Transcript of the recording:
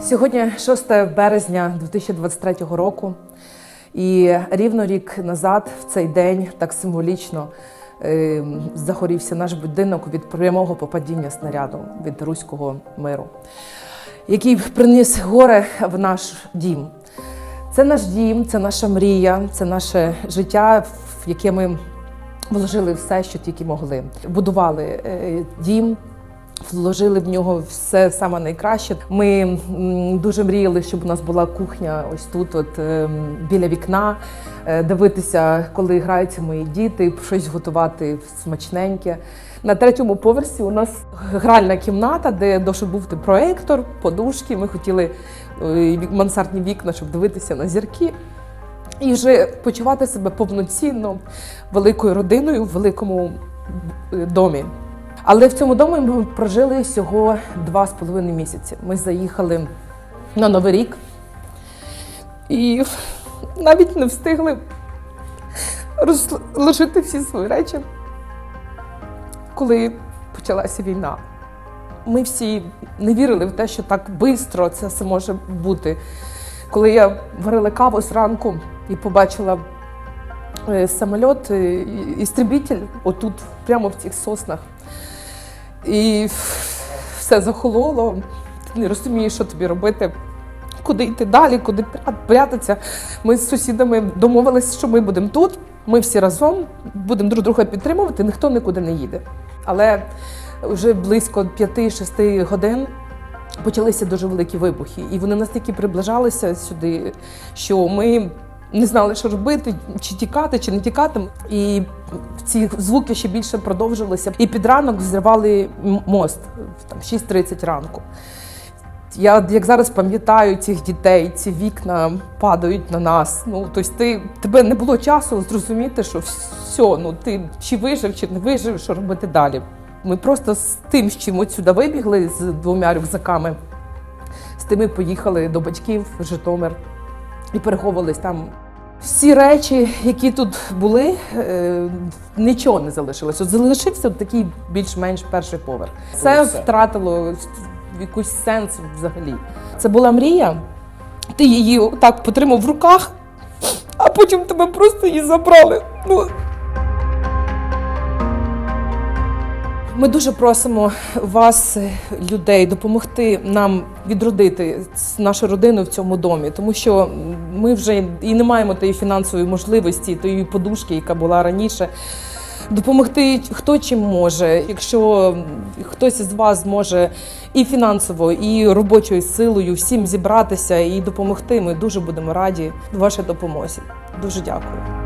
Сьогодні 6 березня 2023 року, і рівно рік назад, в цей день, так символічно е, загорівся наш будинок від прямого попадіння снаряду від руського миру, який приніс горе в наш дім. Це наш дім, це наша мрія, це наше життя, в яке ми вложили все, що тільки могли. Будували е, дім, вложили в нього все саме найкраще. Ми дуже мріяли, щоб у нас була кухня ось тут, от ем, біля вікна, е, дивитися, коли граються мої діти, щось готувати смачненьке. На третьому поверсі у нас гральна кімната, де довше був проектор, подушки. Ми хотіли е, мансардні вікна, щоб дивитися на зірки. І вже почувати себе повноцінно великою родиною в великому е, домі. Але в цьому домі ми прожили всього два з половиною місяці. Ми заїхали на Новий рік і навіть не встигли розложити всі свої речі, коли почалася війна. Ми всі не вірили в те, що так швидко це все може бути. Коли я варила каву зранку і побачила е, самоліт, е, і- істребитель отут, прямо в цих соснах, і все захололо, ти не розумієш, що тобі робити, куди йти далі, куди пря- прятатися. Ми з сусідами домовилися, що ми будемо тут, ми всі разом будемо друг друга підтримувати, ніхто нікуди не їде. Але вже близько 5-6 годин почалися дуже великі вибухи, і вони настільки приближалися сюди, що ми не знали, що робити, чи тікати, чи не тікати. І ці звуки ще більше продовжилися. І під ранок взривали мост там 6.30 ранку. Я як зараз пам'ятаю цих дітей, ці вікна падають на нас. Ну тобто ти тебе не було часу зрозуміти, що все, ну ти чи вижив, чи не вижив, що робити далі. Ми просто з тим, з чим от сюди вибігли з двома рюкзаками, з тими поїхали до батьків в Житомир і переховувались там. Всі речі, які тут були, е, нічого не залишилося. Залишився такий більш-менш перший поверх. Це втратило якийсь сенс взагалі. Це була мрія. Ти її так потримав в руках, а потім тебе просто її забрали. Ну, Ми дуже просимо вас, е, людей, допомогти нам відродити нашу родину в цьому домі, тому що ми вже і не маємо тієї фінансової можливості, тієї подушки, яка була раніше. Допомогти хто чим може. Якщо хтось із вас зможе і фінансово, і робочою силою всім зібратися і допомогти, ми дуже будемо раді вашій допомозі. Дуже дякую.